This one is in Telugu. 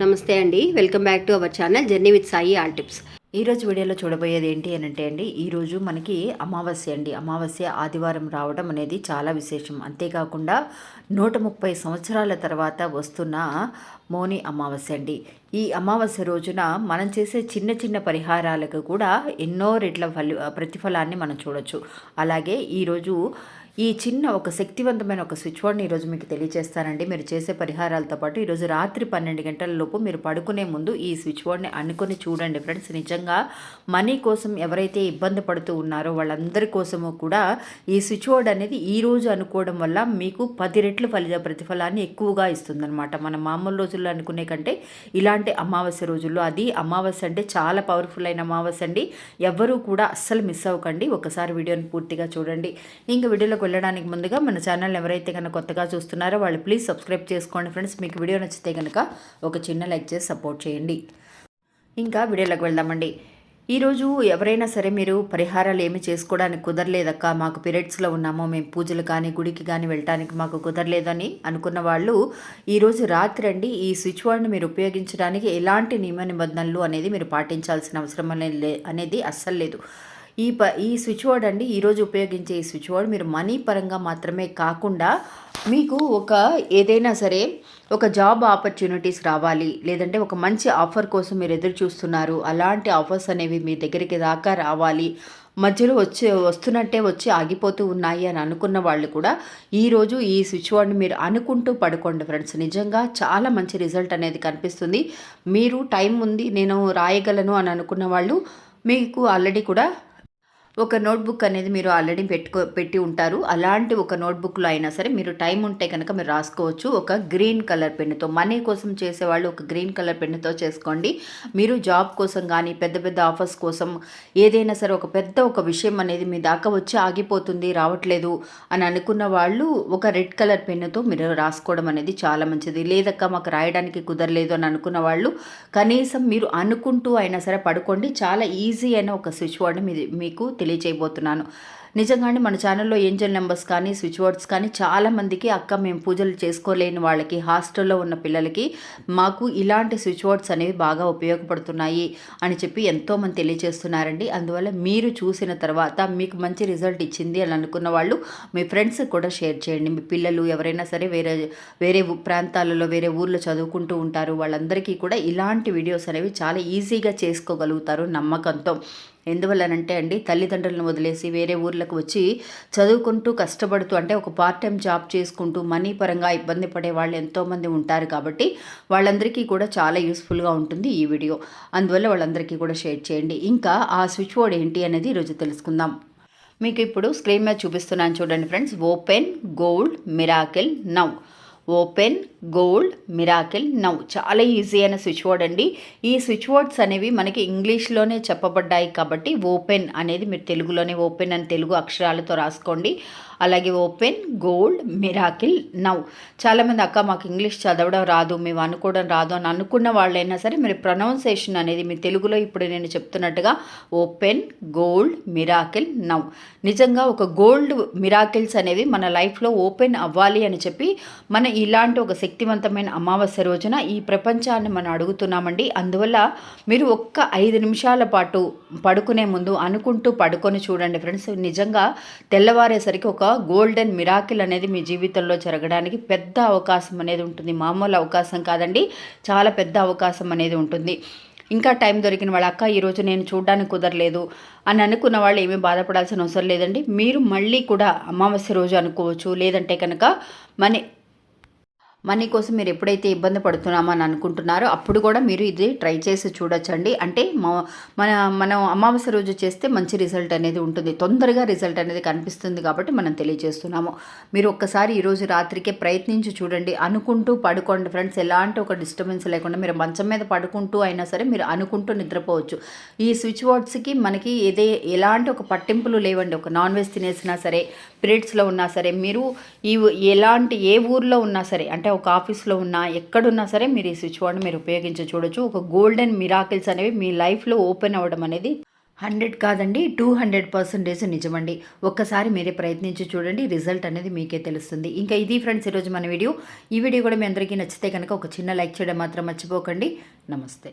నమస్తే అండి. Welcome back to our channel journey with Sai all tips. ఈరోజు వీడియోలో చూడబోయేది ఏంటి అని అంటే అండి ఈరోజు మనకి అమావాస్య అండి. అమావాస్య ఆదివారం రావడం అనేది చాలా విశేషం. అంతేకాకుండా నూట ముప్పై సంవత్సరాల తర్వాత వస్తున్న మోని అమావాస్య అండి. ఈ అమావాస్య రోజున మనం చేసే చిన్న చిన్న పరిహారాలకు కూడా ఎన్నో రెట్ల ఫలి ప్రతిఫలాన్ని మనం చూడొచ్చు. అలాగే ఈరోజు ఈ చిన్న ఒక శక్తివంతమైన ఒక స్విచ్ బోర్డ్ని ఈరోజు మీకు తెలియజేస్తానండి. మీరు చేసే పరిహారాలతో పాటు ఈరోజు రాత్రి పన్నెండు గంటల లోపు మీరు పడుకునే ముందు ఈ స్విచ్ బోర్డ్ని అనుకొని చూడండి ఫ్రెండ్స్. నిజంగా మనీ కోసం ఎవరైతే ఇబ్బంది పడుతూ ఉన్నారో వాళ్ళందరి కోసము కూడా ఈ స్విచ్ బోర్డ్ అనేది ఈ రోజు అనుకోవడం వల్ల మీకు పది రెట్లు ఫలిత ప్రతిఫలాన్ని ఎక్కువగా ఇస్తుందన్నమాట. మన మామూలు రోజుల్లో అనుకునే కంటే ఇలాంటి అమావాస్య రోజుల్లో అది అమావాస్య అంటే చాలా పవర్ఫుల్ అయిన అమావాస్య అండి. ఎవరూ కూడా అస్సలు మిస్ అవ్వకండి. ఒకసారి వీడియోని పూర్తిగా చూడండి. ఇంకా వీడియోలో వీడియోలోకి వెళ్ళడానికి ముందుగా మన ఛానల్ ఎవరైతే కనుక కొత్తగా చూస్తున్నారో వాళ్ళు ప్లీజ్ సబ్స్క్రైబ్ చేసుకోండి ఫ్రెండ్స్. మీకు వీడియో నచ్చితే కనుక ఒక చిన్న లైక్ చేసి సపోర్ట్ చేయండి. ఇంకా వీడియోలోకి వెళ్దామండి. ఈరోజు ఎవరైనా సరే మీరు పరిహారాలు ఏమి చేసుకోవడానికి కుదరలేదక్క? మాకు పీరియడ్స్లో ఉన్నామో. మేము పూజలు కానీ గుడికి కానీ వెళ్ళటానికి మాకు కుదరలేదని అనుకున్న వాళ్ళు ఈరోజు రాత్రి అండి ఈ స్విచ్ బోర్డ్ని మీరు ఉపయోగించడానికి ఎలాంటి నియమ నిబంధనలు అనేది మీరు పాటించాల్సిన అవసరం అనేది అనేది అస్సలు లేదు. ఈ ప ఈ స్విచ్ బోర్డ్ అండి ఈరోజు ఉపయోగించే ఈ స్విచ్ బోర్డ్ మీరు మనీ పరంగా మాత్రమే కాకుండా మీకు ఒక ఏదైనా సరే ఒక జాబ్ ఆపర్చునిటీస్ రావాలి లేదంటే ఒక మంచి ఆఫర్ కోసం మీరు ఎదురు చూస్తున్నారు అలాంటి ఆఫర్స్ అనేవి మీ దగ్గరికి దాకా రావాలి మధ్యలో వచ్చే వస్తున్నట్టే వచ్చి ఆగిపోతూ ఉన్నాయి అని అనుకున్న వాళ్ళు కూడా ఈరోజు ఈ స్విచ్ బోర్డ్ని మీరు అనుకుంటూ పడుకోండి ఫ్రెండ్స్. నిజంగా చాలా మంచి రిజల్ట్ అనేది కనిపిస్తుంది. మీరు టైం ఉంది నేను రాయగలను అని అనుకున్న వాళ్ళు మీకు ఆల్రెడీ కూడా ఒక నోట్బుక్ అనేది మీరు ఆల్రెడీ పెట్టుకో పెట్టి ఉంటారు. అలాంటి ఒక నోట్బుక్లో అయినా సరే మీరు టైం ఉంటే కనుక మీరు రాసుకోవచ్చు. ఒక గ్రీన్ కలర్ పెన్నుతో మనీ కోసం చేసేవాళ్ళు ఒక గ్రీన్ కలర్ పెన్నుతో చేసుకోండి. మీరు జాబ్ కోసం కానీ పెద్ద పెద్ద ఆఫర్స్ కోసం ఏదైనా సరే ఒక పెద్ద ఒక విషయం అనేది మీ దాకా వచ్చి ఆగిపోతుంది రావట్లేదు అని అనుకున్న వాళ్ళు ఒక రెడ్ కలర్ పెన్నుతో మీరు రాసుకోవడం అనేది చాలా మంచిది. లేదక్క మాకు రాయడానికి కుదరలేదు అని అనుకున్న వాళ్ళు కనీసం మీరు అనుకుంటూ అయినా సరే పడుకోండి. చాలా ఈజీ అయిన ఒక స్విచ్ బోర్డ్ మీ మీకు తెలియచేయబోతున్నాను. నిజంగానే మన ఛానల్లో ఏంజల్ నెంబర్స్ కానీ స్విచ్ బోర్డ్స్ కానీ చాలామందికి అక్క మేము పూజలు చేసుకోలేని వాళ్ళకి హాస్టల్లో ఉన్న పిల్లలకి మాకు ఇలాంటి స్విచ్ బోర్డ్స్ అనేవి బాగా ఉపయోగపడుతున్నాయి అని చెప్పి ఎంతోమంది తెలియజేస్తున్నారండి అందువల్ల మీరు చూసిన తర్వాత మీకు మంచి రిజల్ట్ ఇచ్చింది అని అనుకున్న వాళ్ళు మీ ఫ్రెండ్స్ కూడా షేర్ చేయండి. మీ పిల్లలు ఎవరైనా సరే వేరే వేరే ప్రాంతాలలో వేరే ఊర్లో చదువుకుంటూ ఉంటారు. వాళ్ళందరికీ కూడా ఇలాంటి వీడియోస్ అనేవి చాలా ఈజీగా చేసుకోగలుగుతారు నమ్మకంతో. ఎందువల్లనంటే అండి తల్లిదండ్రులను వదిలేసి వేరే ఊర్లకు వచ్చి చదువుకుంటూ కష్టపడుతూ అంటే ఒక పార్ట్ టైం జాబ్ చేసుకుంటూ మనీ పరంగా ఇబ్బంది పడే వాళ్ళు ఎంతోమంది ఉంటారు కాబట్టి వాళ్ళందరికీ కూడా చాలా యూస్ఫుల్గా ఉంటుంది ఈ వీడియో అందువల్ల వాళ్ళందరికీ కూడా షేర్ చేయండి. ఇంకా ఆ స్విచ్ బోర్డ్ ఏంటి అనేది ఈరోజు తెలుసుకుందాం. మీకు ఇప్పుడు స్క్రీన్ మీద చూపిస్తున్నాను చూడండి friends open gold miracle now open gold miracle now చాలా ఈజీ అయిన స్విచ్ బోర్డ్ అండి. ఈ స్విచ్ బోర్డ్స్ అనేవి మనకి ఇంగ్లీష్లోనే చెప్పబడ్డాయి కాబట్టి ఓపెన్ అనేది మీరు తెలుగులోనే ఓపెన్ అని తెలుగు అక్షరాలతో రాసుకోండి. అలాగే ఓపెన్ గోల్డ్ మిరాకిల్ నౌ చాలామంది అక్క మాకు ఇంగ్లీష్ చదవడం రాదు మేము అనుకోవడం రాదు అని అనుకున్న వాళ్ళైనా సరే మీరు ప్రొనౌన్సేషన్ అనేది మీ తెలుగులో ఇప్పుడు నేను చెప్తున్నట్టుగా ఓపెన్ గోల్డ్ మిరాకిల్ నౌ నిజంగా ఒక గోల్డ్ మిరాకిల్స్ అనేవి మన లైఫ్లో ఓపెన్ అవ్వాలి అని చెప్పి మన ఇలాంటి ఒక శక్తివంతమైన అమావాస్య రోజున ఈ ప్రపంచాన్ని మనం అడుగుతున్నామండి. అందువల్ల మీరు ఒక్క ఐదు నిమిషాల పాటు పడుకునే ముందు అనుకుంటూ పడుకొని చూడండి ఫ్రెండ్స్. నిజంగా తెల్లవారేసరికి ఒక గోల్డెన్ మిరాకిల్ అనేది మీ జీవితంలో జరగడానికి పెద్ద అవకాశం అనేది ఉంటుంది. మామూలు అవకాశం కాదండి. చాలా పెద్ద అవకాశం అనేది ఉంటుంది. ఇంకా టైం దొరికిన వాళ్ళ అక్క ఈరోజు నేను చూడడానికి కుదరలేదు అని అనుకున్న వాళ్ళు ఏమీ బాధపడాల్సిన అవసరం లేదండి. మీరు మళ్ళీ కూడా అమావాస్య రోజు అనుకోవచ్చు. లేదంటే కనుక మనీ మనీ కోసం మీరు ఎప్పుడైతే ఇబ్బంది పడుతున్నామని అనుకుంటున్నారో అప్పుడు కూడా మీరు ఇది ట్రై చేసి చూడొచ్చండి. అంటే మ- మన మనం అమావాస్య రోజు చేస్తే మంచి రిజల్ట్ అనేది ఉంటుంది. తొందరగా రిజల్ట్ అనేది కనిపిస్తుంది కాబట్టి మనం తెలియజేస్తున్నాము. మీరు ఒక్కసారి ఈరోజు రాత్రికే ప్రయత్నించి చూడండి. అనుకుంటూ పడుకోండి ఫ్రెండ్స్. ఎలాంటి ఒక డిస్టర్బెన్స్ లేకుండా మీరు మంచం మీద పడుకుంటూ అయినా సరే మీరు అనుకుంటూ నిద్రపోవచ్చు. ఈ స్విచ్ బోర్డ్స్కి మనకి ఏదే ఎలాంటి ఒక పట్టింపులు లేవండి. ఒక నాన్ వెజ్ తినేసినా సరే పీరియడ్స్లో ఉన్నా సరే మీరు ఈ ఎలాంటి ఏ ఊర్లో ఉన్నా సరే అంటే ఒక ఆఫీస్లో ఉన్నా ఎక్కడున్నా సరే మీరు ఈ స్విచ్ బోర్డ్ని మీరు ఉపయోగించి చూడొచ్చు. ఒక గోల్డెన్ మిరాకిల్స్ అనేవి మీ లైఫ్లో ఓపెన్ అవ్వడం అనేది హండ్రెడ్ కాదండి టూ హండ్రెడ్ పర్సెంటేజ్ నిజమండి. ఒక్కసారి మీరే ప్రయత్నించి చూడండి రిజల్ట్ అనేది మీకే తెలుస్తుంది. ఇంకా ఇది ఫ్రెండ్స్ ఈరోజు మన వీడియో. ఈ వీడియో కూడా మీ అందరికీ నచ్చితే కనుక ఒక చిన్న లైక్ చేయడం మాత్రం మర్చిపోకండి. నమస్తే.